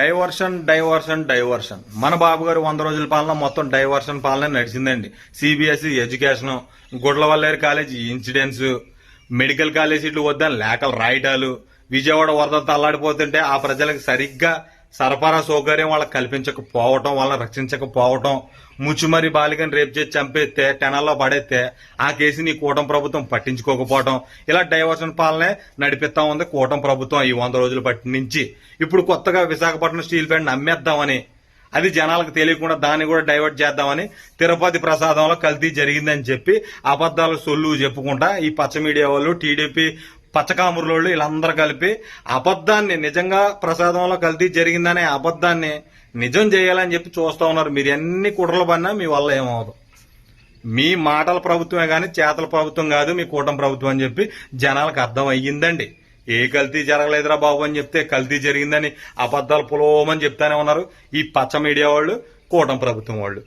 Diversion diversion diversion మన బాబు గారు వంద రోజుల పాలన మొత్తం డైవర్షన్ పాలన నడిచిందండి. CBSE education Gudlavalleru college incidents medical కాలేజీలు వద్దని లేఖలు రాయటాలు. విజయవాడ వరద తల్లాడిపోతుంటే ఆ ప్రజలకు సరిగ్గా సరఫరా సౌకర్యం వాళ్ళకి కల్పించకపోవటం వాళ్ళని రక్షించకపోవటం ముచ్చుమరి బాలికని రేపు చేసి చంపేస్తే టెనల్లో పడేస్తే ఆ కేసుని ఈ కూటమి ప్రభుత్వం పట్టించుకోకపోవటం. ఇలా డైవర్షన్ పాలనే నడిపిస్తా ఉంది కూటమి ప్రభుత్వం ఈ వంద రోజుల పట్టి నుంచి. ఇప్పుడు కొత్తగా విశాఖపట్నం స్టీల్ ప్లాంట్ అమ్మేద్దామని అది జనాలకు తెలియకుండా దాన్ని కూడా డైవర్ట్ చేద్దామని తిరుపతి ప్రసాదంలో కల్తీ జరిగిందని చెప్పి అబద్దాలు సొల్లు చెప్పుకుంటా ఈ పచ్చ మీడియా వాళ్ళు టీడీపీ పచ్చకామురులోళ్ళు వీళ్ళందరూ కలిపి అబద్ధాన్ని నిజంగా ప్రసాదంలో కల్తీ జరిగిందనే అబద్ధాన్ని నిజం చేయాలని చెప్పి చూస్తూ ఉన్నారు. మీరు ఎన్ని కుట్రలు పడినా మీ వల్ల ఏమవదు మీ మాటల ప్రభుత్వమే కానీ చేతల ప్రభుత్వం కాదు మీ కూటమి ప్రభుత్వం అని చెప్పి జనాలకు అర్థం అయ్యిందండి. ఏ కల్తీ జరగలేదురా బాబు అని చెప్తే కల్తీ జరిగిందని అబద్ధాలు పులోమని చెప్తానే ఉన్నారు. ఈ పచ్చ మీడియా వాళ్ళు కూటమి ప్రభుత్వం వాళ్ళు.